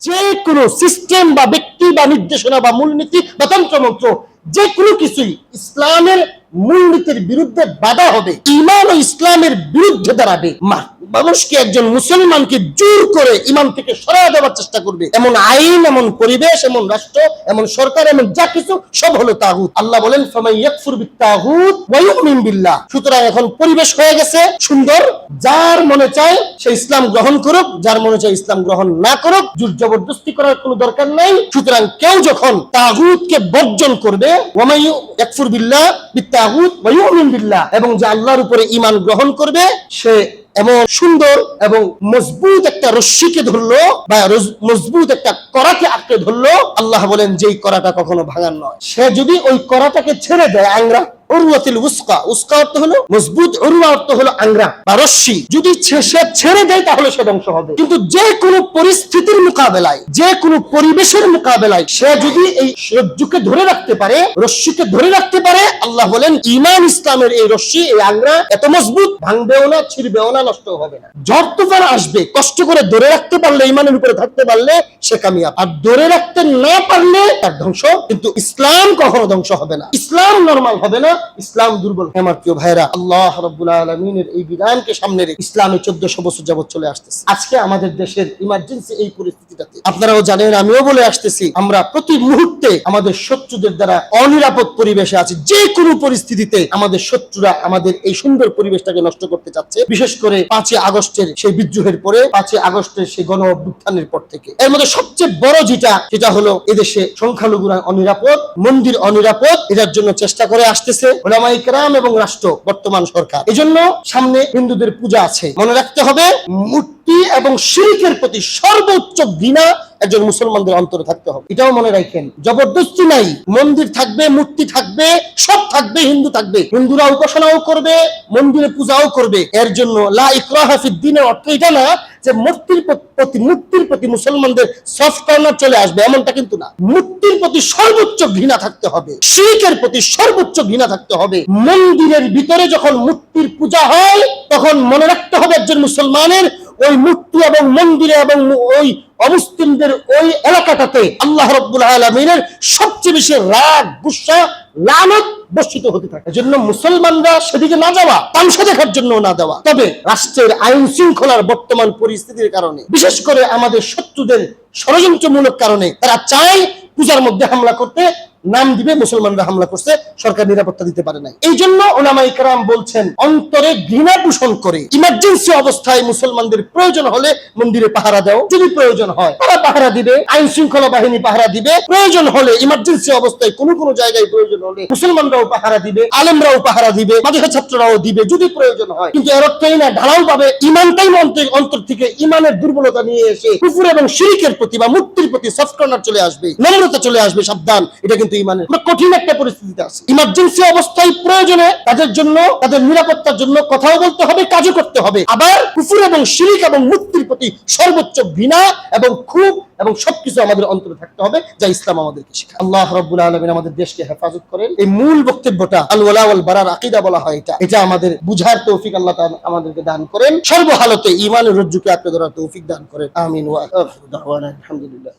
যে কোনো সিস্টেম বা ব্যক্তি বা নির্দেশনা বা মূলনীতি বা তন্ত্রমন্ত্র যে কোনো কিছুই ইসলামের মূলনীতির বিরুদ্ধে বাধা হবে ইমান ও ইসলামের বিরুদ্ধে দাঁড়াবে। মা- মানুষকে একজন মুসলমানকে জোর করে ইমান থেকে সরায় দেওয়ার চেষ্টা করবে। এমন আইন, এমন পরিবেশ, এমন রাষ্ট্র, এমন সরকার, এমন যা কিছু, সব হলো তাগুত। আল্লাহ বলেন সুতরাং এখন পরিবেশ হয়ে গেছে, সুন্দর। যার মনে চায় সে ইসলাম গ্রহণ করুক, যার মনে চায় ইসলাম গ্রহণ না করুক, জোর জবরদস্তি করার কোনো দরকার নাই। সুতরাং কেউ যখন তাগুতকে বর্জন করবে ওয়ামাই ইয়াকফুর বিল্লাহ বিত্তাগুত এবং যে আল্লাহর উপরে ইমান গ্রহণ করবে, সে এমন সুন্দর এবং মজবুত একটা রশ্মিকে ধরলো বা মজবুত একটা করাকে আঁকড়ে ধরলো। আল্লাহ বলেন, যেই করাটা কখনো ভাঙার নয়। সে যদি ওই করাটাকে ছেড়ে দেয় আংরা আল্লাহ বলেন ইমান ইসলামের এই রশ্মি, এই আংরা এত মজবুত, ভাঙবেও না, ছিড়বেও না নষ্ট হবে না। ঝড় তুফান আসবে, কষ্ট করে ধরে রাখতে পারলে ইমানের উপরে থাকতে পারলে, সে কামিয়াব। আর ধরে রাখতে না পারলে, তার ধ্বংস। কিন্তু ইসলাম কখনো ধ্বংস হবে না। ইসলাম নরমাল হবে না ইসলাম দুর্বল। আমার প্রিয় ভাইরা আল্লাহ রব্বুল আলমিনের এই বিধানকে সামনে রেখে ইসলামে চোদ্দশো বছর যাবত চলে আসতেছে। আজকে আমাদের দেশের ইমার্জেন্সি এই পরিস্থিতিটাতে। আপনারাও জানেন, আমিও বলে আসতেছি, আমরা প্রতি মুহূর্তে আমাদের শত্রুদের দ্বারা অনিরাপদ পরিবেশে আছি। যে কোনো পরিস্থিতিতে আমাদের শত্রুরা আমাদের এই সুন্দর পরিবেশটাকে নষ্ট করতে চাচ্ছে। বিশেষ করে পাঁচই আগস্টের সেই বিদ্রোহের পরে, পাঁচই আগস্টের সেই গণ অভ্যুত্থানের পর থেকে। এর মধ্যে সবচেয়ে বড় যেটা, সেটা হলো এদেশে সংখ্যালঘুরা অনিরাপদ, মন্দির অনিরাপদ, এটার জন্য চেষ্টা করে আসতেছে। ওলামাই কেরাম এবং রাষ্ট্র, বর্তমান সরকার। এজন্য সামনে হিন্দুদের পূজা আছে। মনে রাখতে হবে, মূর্তি এবং শিল্পের প্রতি সর্বোচ্চ ঘৃণা একজন মুসলমানদের অন্তরে থাকতে হবে। এটাও মনে রাখেন, জবরদস্তি নাই, মন্দির থাকবে, মূর্তি থাকবে, সব থাকবে, হিন্দু থাকবে। হিন্দুরা উপাসনাও করবে, মন্দিরে পূজাও করবে। এর জন্য লা ইকরাহা অর্থ এটা না যে মূর্তির প্রতি মূর্তির প্রতি মুসলমানদের সফট কর্নার চলে আসবে, এমনটা কিন্তু না। মূর্তির প্রতি সর্বোচ্চ ঘৃণা থাকতে হবে, শিখের প্রতি সর্বোচ্চ ঘৃণা থাকতে হবে। মন্দিরের ভিতরে যখন মূর্তির পূজা হয়, তখন মনে রাখতে হবে একজন মুসলমানের ওই মূর্তি এবং মন্দিরে এবং ওই অমুসলিমদের ওই এলাকাটাতে আল্লাহ রব্বুল আলমিনের সবচেয়ে বেশি রাগ, গুসা, লানত বর্ষিত হতে থাকে। এজন্য মুসলমানরা সেদিকে না যাওয়া, তামসা দেখার জন্য না দেওয়া। তবে রাষ্ট্রের আইন শৃঙ্খলার বর্তমান পরিস্থিতির কারণে, বিশেষ করে আমাদের শত্রুদের ষড়যন্ত্রমূলক কারণে, তারা চায় পূজার মধ্যে হামলা করতে নাম দিবে, মুসলমানরা হামলা করছে, সরকার নিরাপত্তা দিতে পারে নাই। এই জন্য ওলামাই কারাম বলছেন, অন্তরে ঘৃণা পোষণ করে ইমার্জেন্সি অবস্থায় মুসলমানদের প্রয়োজন হলে মন্দিরে পাহারা দাও। যদি প্রয়োজন হয়, তারা পাহারা দিবে আইন শৃঙ্খলা বাহিনী পাহারা দিবে। প্রয়োজন হলে ইমার্জেন্সি অবস্থায় কোনো কোনো জায়গায় প্রয়োজন হলে মুসলমানরাও পাহারা দিবে, আলেমরাও পাহারা দিবে মাদ্রাসা ছাত্ররাও দিবে, যদি প্রয়োজন হয়। কিন্তু এর অর্থই না, ঢালাও পাবে ইমানটাই অন্তর অন্তর থেকে ইমানের দুর্বলতা নিয়ে এসে কুফুর এবং শিরিকের প্রতি বা মূর্তির প্রতি সফট কর্নার চলে আসবে, নম্রতা চলে আসবে, সাবধান। এটা কিন্তু ইমানের পুরো কঠিন একটা পরিস্থিতিতে আছে। ইমার্জেন্সি অবস্থায় প্রয়োজনে তাদের জন্য, তাদের নিরাপত্তার জন্য কথাও বলতে হবে, কাজও করতে হবে। আবার এবং শিরিক এবং মূর্তির প্রতি সর্বোচ্চ এবং খুব এবং সবকিছু আমাদের অন্তরে থাকতে হবে, যা ইসলাম আমাদেরকে আল্লাহ রব্বুল আলমিন আমাদের দেশকে হেফাজত করেন। এই মূল বক্তব্যটা আল ওয়ালা ওয়াল বারার আকিদা বলা হয় এটা। এটা আমাদের বুঝার তৌফিক আল্লাহ আমাদেরকে দান করেন। সর্বহালতে ইমানের রজ্জুকে আঁকড়ে ধরার তৌফিক দান করেন। আমিন। আলহামদুলিল্লাহ।